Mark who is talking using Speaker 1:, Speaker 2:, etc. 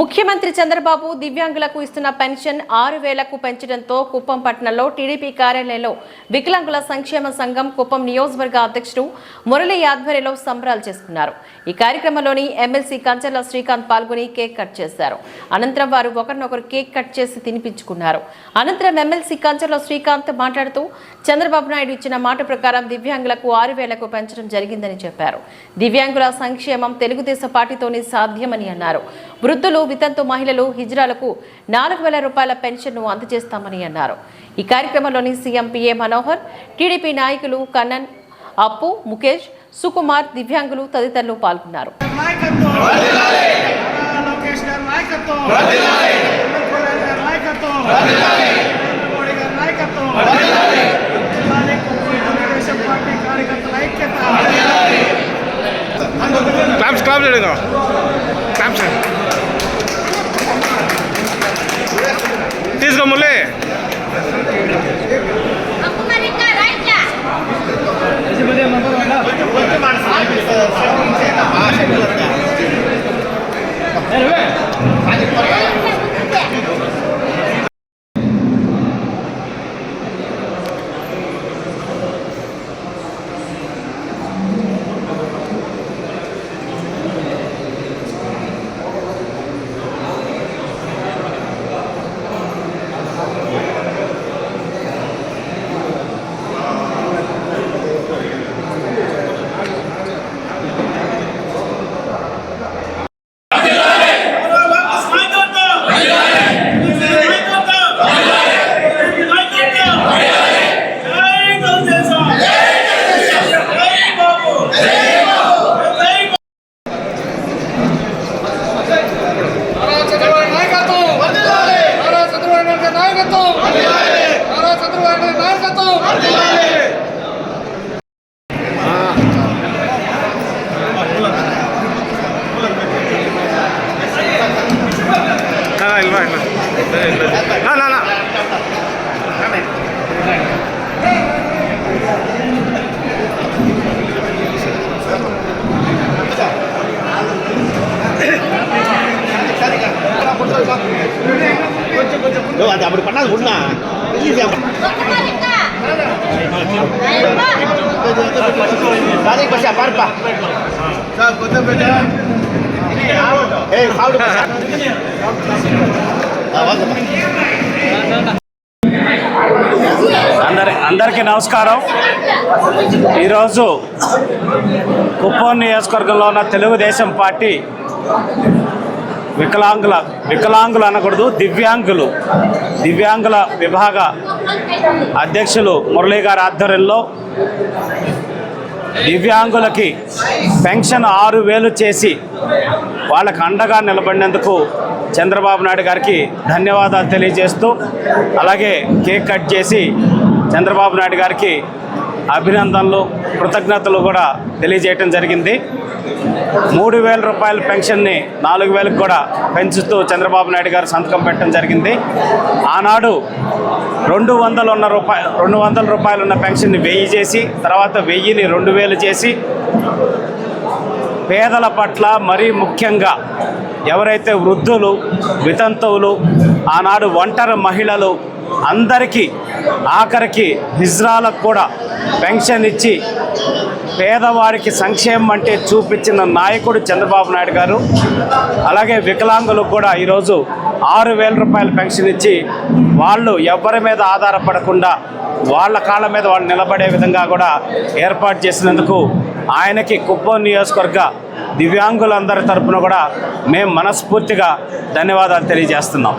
Speaker 1: ముఖ్యమంత్రి చంద్రబాబు దివ్యాంగులకు ఇస్తున్న పెన్షన్ ఆరు వేలకు పెంచడంతో కుప్పం పట్టణంలో టీడీపీ కార్యాలయంలో వికలాంగుల సంక్షేమ సంఘం కుప్పం నియోజకవర్గ అధ్యక్షుడు మురళి ఆధ్వర్యంలో సంబరాలు చేసుకున్నారు. ఈ కార్యక్రమంలోని ఎమ్మెల్సీ కంచర్ల శ్రీకాంత్ పాల్గొని కేక్ కట్ చేశారు. అనంతరం వారు ఒకరినొకరు కేక్ కట్ చేసి తినిపించుకున్నారు. అనంతరం ఎమ్మెల్సీ కంచర్ల శ్రీకాంత్ మాట్లాడుతూ చంద్రబాబు నాయుడు ఇచ్చిన మాట ప్రకారం దివ్యాంగులకు ఆరు వేలకు పెంచడం జరిగిందని చెప్పారు. దివ్యాంగుల సంక్షేమం తెలుగుదేశం పార్టీతోనే సాధ్యమని అన్నారు. వృద్ధులు వితంతు మహిళలు హిజ్రాలకు నాలుగు వేల రూపాయల పెన్షన్ను అందజేస్తామని అన్నారు. ఈ కార్యక్రమంలోని సీఎం పిఏ మనోహర్ టీడీపీ నాయకులు కన్నన్ అప్పు ముఖేష్ సుకుమార్ దివ్యాంగులు తదితరులు పాల్గొన్నారు.
Speaker 2: నాయకత్వం
Speaker 3: క్లాప్స్ లోకేష్ తీసుకో మురళి
Speaker 4: அது அப்படி பண்ணாது ஒண்ணா பச்சா பாருப்பா. ஏய் சாப்பிடு.
Speaker 5: అందరి అందరికీ నమస్కారం. ఈరోజు కుప్పం నియోజకవర్గంలో ఉన్న తెలుగుదేశం పార్టీ వికలాంగుల వికలాంగులు అనకూడదు దివ్యాంగులు దివ్యాంగుల విభాగ అధ్యక్షులు మురళీ గారి ఆధ్వర్యంలో దివ్యాంగులకి పెన్షన్ ఆరు వేలు చేసి వాళ్ళకు అండగా నిలబడినందుకు చంద్రబాబు నాయుడు గారికి ధన్యవాదాలు తెలియజేస్తూ అలాగే కేక్ కట్ చేసి చంద్రబాబు నాయుడు గారికి అభినందనలు కృతజ్ఞతలు కూడా తెలియజేయటం జరిగింది. మూడు వేల రూపాయల పెన్షన్ని నాలుగు వేలకు కూడా పెంచుతూ చంద్రబాబు నాయుడు గారు సంతకం పెట్టడం జరిగింది. ఆనాడు రెండు వందలు ఉన్న రూపాయలు రెండు వందల రూపాయలు ఉన్న పెన్షన్ని వెయ్యి చేసి తర్వాత వెయ్యిని రెండు వేలు చేసి పేదల పట్ల మరీ ముఖ్యంగా ఎవరైతే వృద్ధులు వితంతువులు ఆనాడు ఒంటరి మహిళలు అందరికీ ఆఖరికి హిజ్రాలకు కూడా పెన్షన్ ఇచ్చి పేదవారికి సంక్షేమం అంటే చూపించిన నాయకుడు చంద్రబాబు నాయుడు గారు. అలాగే వికలాంగులకు కూడా ఈరోజు ఆరు వేల రూపాయల పెన్షన్ ఇచ్చి వాళ్ళు ఎవరి మీద ఆధారపడకుండా వాళ్ళ కాళ్ళ మీద వాళ్ళు నిలబడే విధంగా కూడా ఏర్పాటు చేసినందుకు ఆయనకి కుప్పం నియోజకవర్గ దివ్యాంగులందరి తరపున కూడా మేము మనస్ఫూర్తిగా ధన్యవాదాలు తెలియజేస్తున్నాం.